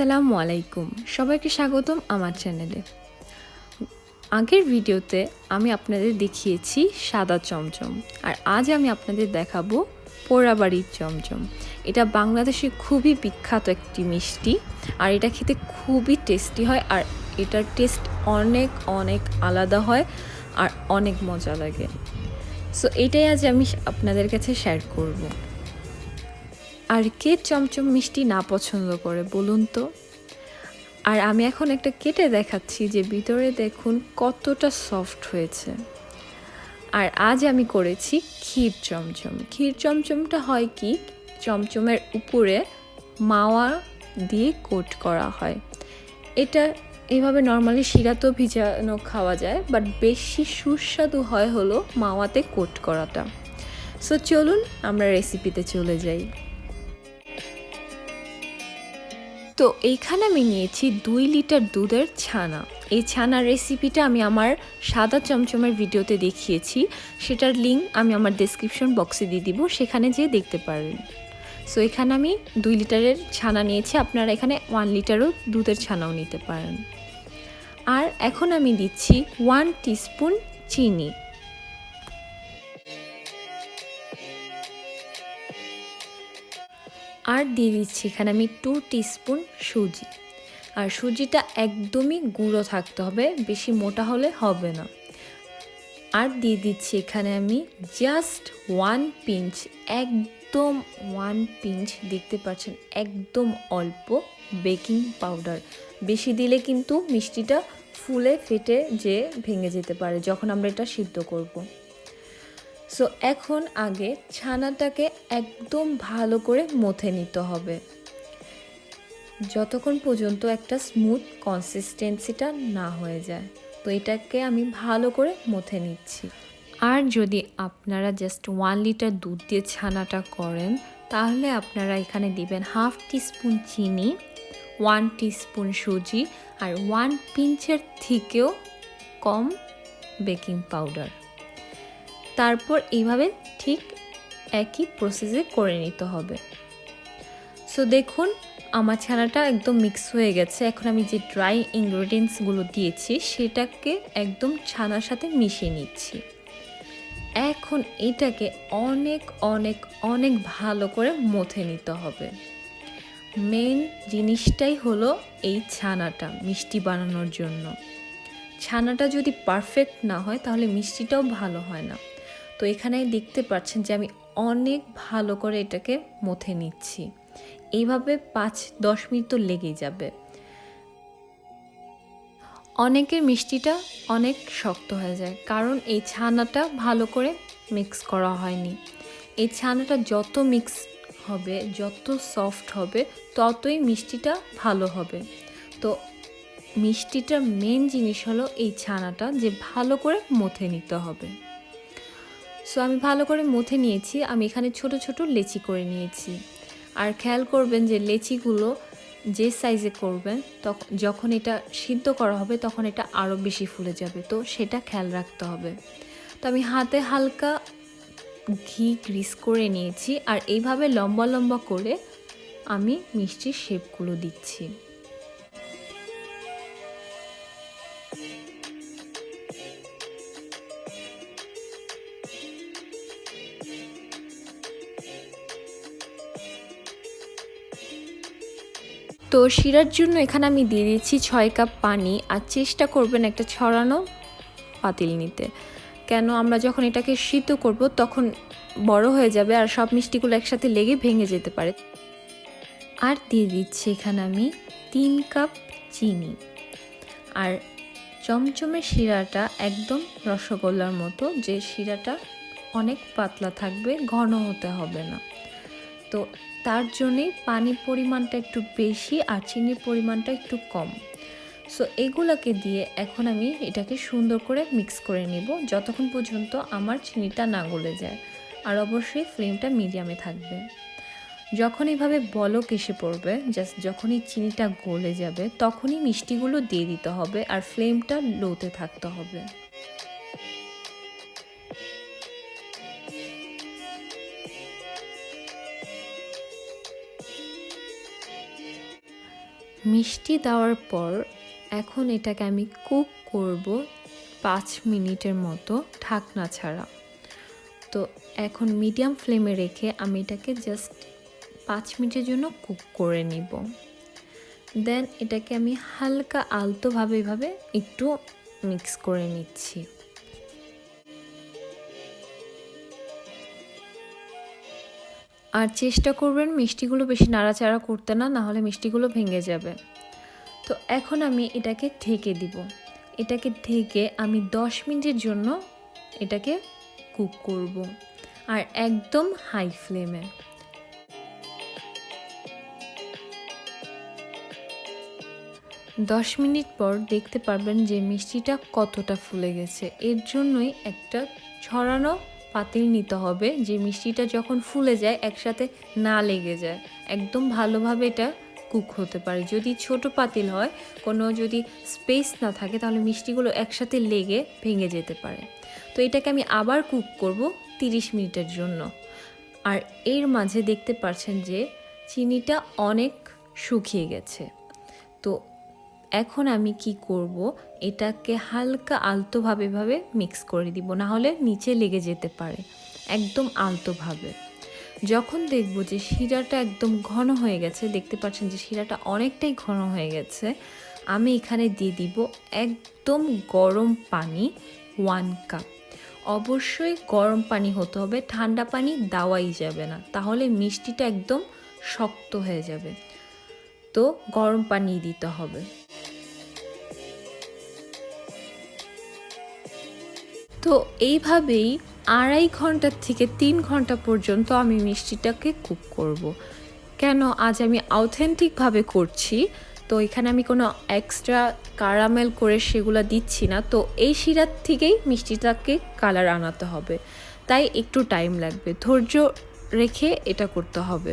আসসালামু আলাইকুম। সবাইকে স্বাগতম আমার চ্যানেলে। আগের ভিডিওতে আমি আপনাদের দেখিয়েছি সাদা চমচম, আর আজ আমি আপনাদের দেখাবো পোড়াবাড়ির চমচম। এটা বাংলাদেশে খুবই বিখ্যাত একটি মিষ্টি, আর এটা খেতে খুবই টেস্টি হয়, আর এটার টেস্ট অনেক অনেক আলাদা হয়, আর অনেক মজা লাগে। সো এটাই আজ আমি আপনাদের কাছে শেয়ার করব। আর কে চমচম মিষ্টি না পছন্দ করে, বলুন তো? আর আমি এখন একটা কেটে দেখাচ্ছি যে ভিতরে দেখুন কতটা সফট হয়েছে। আর আজ আমি করেছি ক্ষীর চমচম। ক্ষীর চমচমটা হয় কি? চমচমের উপরে মাওয়া দিয়ে কোট করা হয়। এটা এভাবে নর্মালি শিরাতেও ভিজানো খাওয়া যায় বাট বেশি সুস্বাদু হয় হলো মাওয়াতে কোট করাটা। সো চলুন আমরা রেসিপিতে চলে যাই। তো এইখানে আমি নিয়েছি দুই লিটার দুধের ছানা। এই ছানার রেসিপিটা আমি আমার সাদা চমচমের ভিডিওতে দেখিয়েছি। সেটার লিঙ্ক আমি আমার ডেসক্রিপশন বক্সে দিয়ে দিব, সেখানে যেয়ে দেখতে পারেন। সো এখানে আমি দুই লিটারের ছানা নিয়েছি, আপনারা এখানে ওয়ান লিটারও দুধের ছানাও নিতে পারেন। আর এখন আমি দিচ্ছি ওয়ান টিস্পুন চিনি। আর দিয়ে দিচ্ছি এখানে আমি টু টিস্পুন সুজি। আর সুজিটা একদমই গুঁড়ো থাকতে হবে, বেশি মোটা হলে হবে না। আর দিয়ে দিচ্ছি এখানে আমি জাস্ট ওয়ান পিঞ্চ একদম ওয়ান পিঞ্চ দেখতে পাচ্ছেন একদম অল্প বেকিং পাউডার বেশি দিলে কিন্তু মিষ্টিটা ফুলে ফেটে যে ভেঙে যেতে পারে, যখন আমরা এটা সিদ্ধ করব। সো এখন আগে ছানাটাকে একদম ভালো করে মথে নিতে হবে। যতক্ষণ পর্যন্ত একটা স্মুথ কনসিস্টেন্সিটা না হয়ে যায়, তো এটাকে আমি ভালো করে মথে নিচ্ছি। আর যদি আপনারা জাস্ট ওয়ান লিটার দুধ দিয়ে ছানাটা করেন, তাহলে আপনারা এখানে দিবেন হাফ টিস্পুন চিনি ওয়ান টিস্পুন সুজি, আর ওয়ান পিঞ্চের থেকেও কম বেকিং পাউডার তারপর এইভাবে ঠিক একই প্রসেসে করে নিতে হবে। সো দেখুন, আমার ছানাটা একদম মিক্স হয়ে গেছে। এখন আমি যে ড্রাই ইনগ্রেডিয়েন্টসগুলো দিয়েছি, সেটাকে একদম ছানার সাথে মিশিয়ে নিচ্ছি। এখন এটাকে অনেক অনেক অনেক ভালো করে মথে নিতে হবে। মেন জিনিসটাই হলো এই ছানাটা, মিষ্টি বানানোর জন্য। ছানাটা যদি পারফেক্ট না হয়, তাহলে মিষ্টিটাও ভালো হয় না। তো এখানে দেখতে পাচ্ছেন যে আমি অনেক ভালো করে এটাকে মথে নিচ্ছি। এইভাবে পাঁচ, দশ মিনিট তো লেগেই যাবে। অনেকের মিষ্টিটা অনেক শক্ত হয়ে যায়, কারণ এই ছানাটা ভালো করে মিক্স করা হয়নি। এই ছানাটা যত মিক্স হবে, যত সফট হবে, ততই মিষ্টিটা ভালো হবে। তো মিষ্টিটার মেন জিনিস হলো এই ছানাটা যে ভালো করে মথে নিতে হবে। সো আমি ভালো করে মুথে নিয়েছি। আমি এখানে ছোট ছোট লেচি করে নিয়েছি। আর খেয়াল করবেন যে লেচিগুলো যে সাইজে করবেন তখন যখন এটা সিদ্ধ করা হবে, তখন এটা আরও বেশি ফুলে যাবে। তো সেটা খেয়াল রাখতে হবে। তো আমি হাতে হালকা ঘি গ্রিস করে নিয়েছি। আর এইভাবে লম্বা লম্বা করে আমি মিষ্টির শেপগুলো দিচ্ছি। তো শিরার জন্য এখানে আমি দিয়ে দিচ্ছি ছয় কাপ পানি আর চেষ্টা করবেন একটা ছড়ানো পাতিল নিতে। কেন আমরা যখন এটাকে সিদ্ধ করব তখন বড় হয়ে যাবে আর সব মিষ্টিগুলো একসাথে লেগে ভেঙে যেতে পারে। আর দিয়ে দিচ্ছি এখানে আমি তিন কাপ চিনি। আর চমচমের শিরাটা একদম রসগোল্লার মতো, যে শিরাটা অনেক পাতলা থাকবে ঘন হতে হবে না। তো তার জন্যেই পানির পরিমাণটা একটু বেশি আর চিনির পরিমাণটা একটু কম। সো এগুলোকে দিয়ে এখন আমি এটাকে সুন্দর করে মিক্স করে নিব যতক্ষণ পর্যন্ত আমার চিনিটা না গলে যায়। আর অবশ্যই ফ্লেমটা মিডিয়ামে থাকবে। যখন এইভাবে বলক এসে পড়বে জাস্ট যখনই চিনিটা গলে যাবে, তখনই মিষ্টিগুলো দিয়ে দিতে হবে আর ফ্লেমটা লোতে থাকতে হবে। মিষ্টি দেওয়ার পর এখন এটাকে আমি কুক করব পাঁচ মিনিটের মতো ঢাকনা ছাড়া। তো এখন মিডিয়াম ফ্লেমে রেখে আমি এটাকে জাস্ট পাঁচ মিনিটের জন্য কুক করে নিব। দেন এটাকে আমি হালকা আলতোভাবে এভাবে একটু মিক্স করে নিচ্ছি। আর চেষ্টা করবেন মিষ্টিগুলো বেশি নাড়াচাড়া করতে না, নাহলে মিষ্টিগুলো ভেঙে যাবে। তো এখন আমি এটাকে ঢেকে দিব। এটাকে ঢেকে আমি দশ মিনিটের জন্য এটাকে কুক করব, আর একদম হাই ফ্লেমে। দশ মিনিট পর দেখতে পারবেন যে মিষ্টিটা কতটা ফুলে গেছে। এর জন্যই একটা ছড়ানো পাতিল নিতে হবে। যে মিষ্টিটা যখন ফুলে যায়, একসাথে না লেগে যায়। একদম ভালোভাবে এটা কুক হতে পারে। যদি ছোট পাতিল হয়, কোনো যদি স্পেস না থাকে, তাহলে মিষ্টিগুলো একসাথে লেগে ভেঙে যেতে পারে। তো এটাকে আমি আবার কুক করব তিরিশ মিনিটের জন্য। আর এর মাঝে দেখতে পাচ্ছেন যে, চিনিটা অনেক শুকিয়ে গেছে। এখন আমি কি করব? এটাকে হালকা আলতোভাবে ভাবে মিক্স করে দিব, না হলে নিচে লেগে যেতে পারে। একদম আলতোভাবে। যখন দেখব যে শিরাটা একদম ঘন হয়ে গেছে, দেখতে পাচ্ছেন যে শিরাটা অনেকটাই ঘন হয়ে গেছে, আমি এখানে দিয়ে দিব একদম গরম পানি ওয়ান কাপ অবশ্যই গরম পানি হতে হবে, ঠান্ডা পানি দেওয়াই যাবে না, তাহলে মিষ্টিটা একদম শক্ত হয়ে যাবে। তো গরম পানি দিতে হবে। তো এইভাবেই আড়াই ঘণ্টা থেকে তিন ঘণ্টা পর্যন্ত আমি মিষ্টিটাকে কুক করব। কেন? আজ আমি অথেন্টিকভাবে করছি, তো এখানে আমি কোনো এক্সট্রা কারামেল করে সেগুলো দিচ্ছি না, তো এই শিরার থেকেই মিষ্টিটাকে কালার আনাতে হবে। তাই একটু টাইম লাগবে, ধৈর্য রেখে এটা করতে হবে।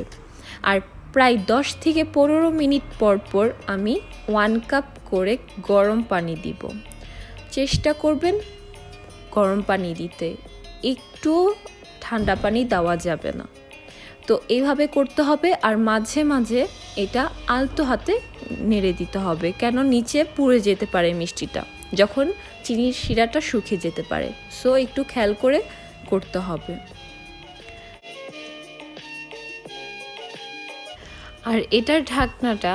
আর প্রায় দশ থেকে পনেরো মিনিট পর পর আমি ওয়ান কাপ করে গরম পানি দিব। চেষ্টা করবেন গরম পানি দিতে, একটু ঠান্ডা পানি দেওয়া যাবে না। তো এইভাবে করতে হবে আর মাঝে মাঝে এটা আলতো হাতে নেড়ে দিতে হবে, কেন নিচে পুড়ে যেতে পারে মিষ্টিটা, যখন চিনির শিরাটা শুকিয়ে যেতে পারে। সো একটু খেয়াল করে করতে হবে। আর এটার ঢাকনাটা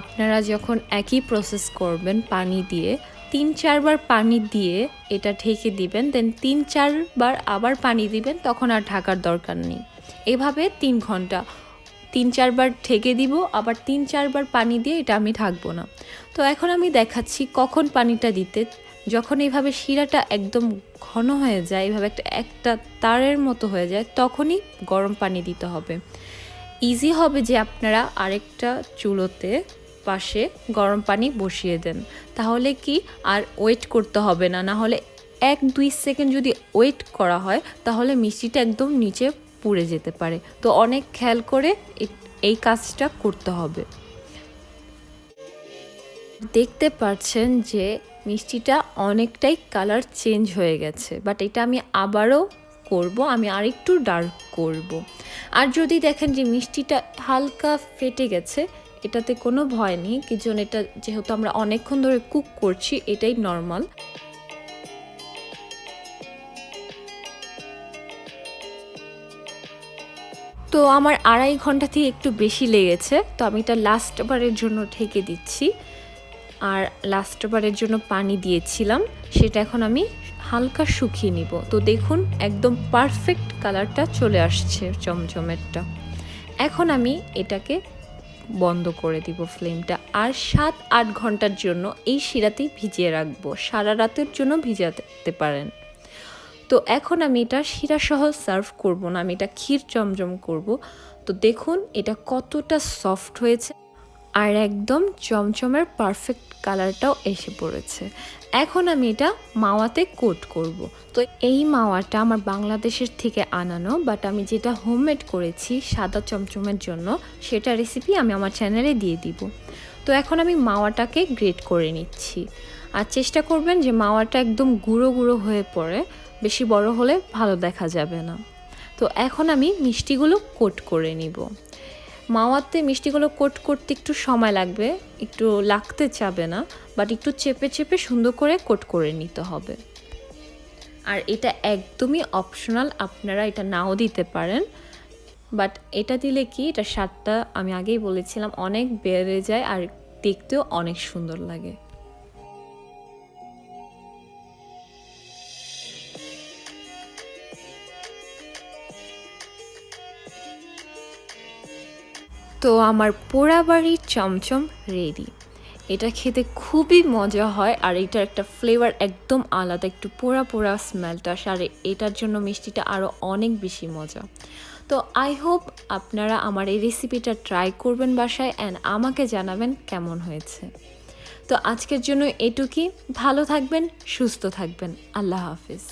আপনারা যখন একই প্রসেস করবেন পানি দিয়ে তিন চারবার পানি দিয়ে এটা ঢেকে দিবেন দেন তিন চারবার আবার পানি দিবেন, তখন আর ঢাকার দরকার নেই। এভাবে তিন ঘণ্টা। তিন চারবার ঢেকে দিব, আবার তিন চারবার পানি দিয়ে এটা আমি ঢাকবো না। তো এখন আমি দেখাচ্ছি কখন পানিটা দিতে। যখন এইভাবে শিরাটা একদম ঘন হয়ে যায় এইভাবে একটা একটা তারের মতো হয়ে যায়, তখনই গরম পানি দিতে হবে। ইজি হবে যে আপনারা আরেকটা চুলোতে পাশে গরম পানি বসিয়ে দেন। তাহলে কি আর ওয়েট করতে হবে না? না হলে এক দুই সেকেন্ড যদি ওয়েট করা হয়, তাহলে মিষ্টিটা একদম নিচে পুড়ে যেতে পারে। তো অনেক খেয়াল করে এই কাজটা করতে হবে। দেখতে পাচ্ছেন যে মিষ্টিটা অনেকটাই কালার চেঞ্জ হয়ে গেছে, বাট এটা আমি আবারও করব, আমি আরেকটু ডার্ক করব। আর যদি দেখেন যে মিষ্টিটা হালকা ফেটে গেছে এটাতে কোনো ভয় নেই কিছু এটা যেহেতু আমরা অনেকক্ষণ ধরে কুক করছি, এটাই নর্মাল তো আমার আড়াই ঘণ্টা থেকে একটু বেশি লেগেছে, তো আমি এটা লাস্ট বারের জন্য ঢেকে দিচ্ছি। আর লাস্ট বারের জন্য পানি দিয়েছিলাম, সেটা এখন আমি হালকা শুকিয়ে নিব। তো দেখুন, একদম পারফেক্ট কালারটা চলে আসছে, চমচমেরটা। এখন আমি এটাকে বন্ধ করে দিব ফ্লেমটা। আর সাত, আট ঘণ্টার জন্য এই শিরাতেই ভিজিয়ে রাখব। সারা রাতের জন্য ভিজাতে পারেন। তো এখন আমি এটা শিরা শিরাসহ সার্ভ করব না, আমি এটা ক্ষীর চমচম করব। তো দেখুন এটা কতটা সফট হয়েছে। আর একদম চমচমের পারফেক্ট কালারটাও এসে পড়েছে। এখন আমি এটা মাওয়াতে কোট করব। তো এই মাওয়াটা আমার বাংলাদেশের থেকে আনানো বাট আমি যেটা হোমমেড করেছি সাদা চমচমের জন্য, সেটা রেসিপি আমি আমার চ্যানেলে দিয়ে দিব। তো এখন আমি মাওয়াটাকে গ্রেট করে নিচ্ছি। আর চেষ্টা করবেন যে মাওয়াটা একদম গুঁড়ো গুঁড়ো হয়ে পড়ে, বেশি বড় হলে ভালো দেখা যাবে না। তো এখন আমি মিষ্টিগুলো কোট করে নিব। মাওয়াতে মিষ্টিগুলো কোট করতে একটু সময় লাগবে, একটু লাগতে চাবে না বাট একটু চেপে চেপে সুন্দর করে কোট করে নিতে হবে। আর এটা একদমই অপশনাল আপনারা এটা নাও দিতে পারেন। বাট এটা দিলে কি, এটা স্বাদটা আমি আগেই বলেছিলাম, অনেক বেড়ে যায় আর দেখতেও অনেক সুন্দর লাগে। তো আমার পোড়াবাড়ির চমচম রেডি। এটা খেতে খুবই মজা হয় আর এটার একটা ফ্লেভার একদম আলাদা, একটু পোড়া পোড়া স্মেলটা আসে আর এটার জন্য মিষ্টিটা আরও অনেক বেশি মজা। তো আই হোপ আপনারা আমার এই রেসিপিটা ট্রাই করবেন বাসায় অ্যান্ড আমাকে জানাবেন কেমন হয়েছে। তো আজকের জন্য এটুকুই, ভালো থাকবেন, সুস্থ থাকবেন, আল্লাহ হাফিজ।